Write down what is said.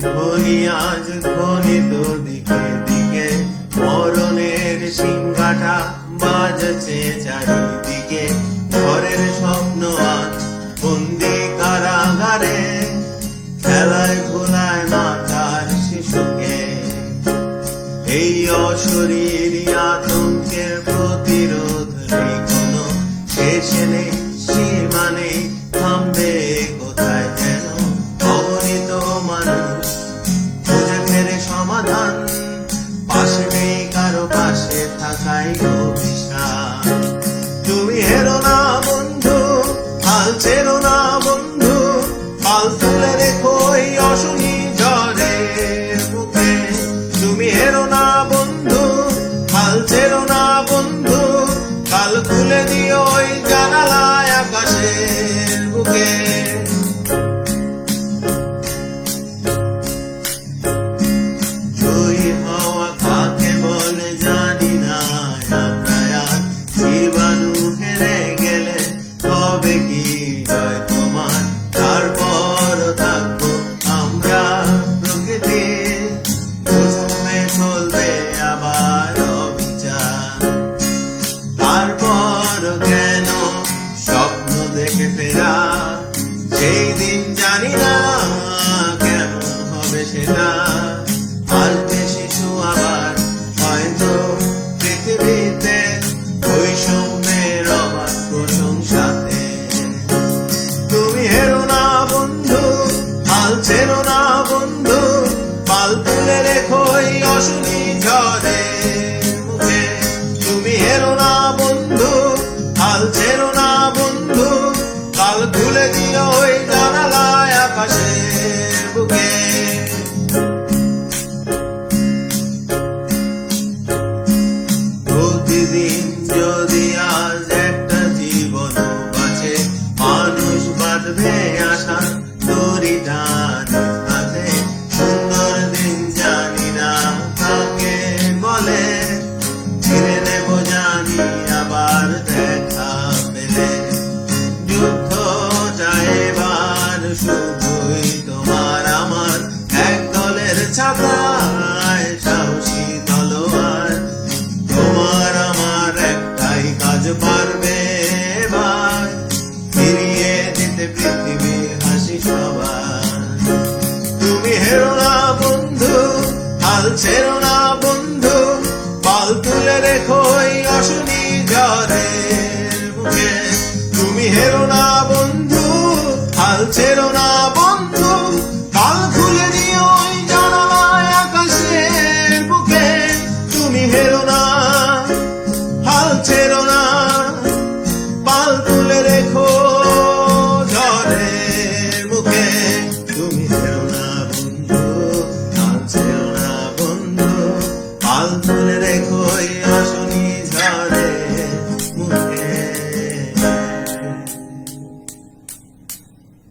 ধ্বনি আজ ধ্বনিত দিকে দিকে। মরণের সিংহাটা বাজছে চারিদিকে। ঘরের স্বপ্ন আজ বন্দি কারাগারে। খেলায় ভোলায় মাতার শিশুকে। এই অশরীরী আতঙ্কের প্রতিরোধ নেই কোনো। শেষ নেই দেখে ফেরা সেই দিন জানি না প্রতিদিন যদি আজ একটা জীবন মানুষ বাঁধবে আশা হাতে সুন্দর দিন জানি না কাকে বলে ছিঁড়ে নেব জানি আবার দেখা পেলে। যুদ্ধ চাইবার শুধুই ছেড়ো না বন্ধু পাল তুলে রেখো অশুনি ঝড়ের মুখে। তুমি হেরো না বন্ধু, হাল ছেড়ো না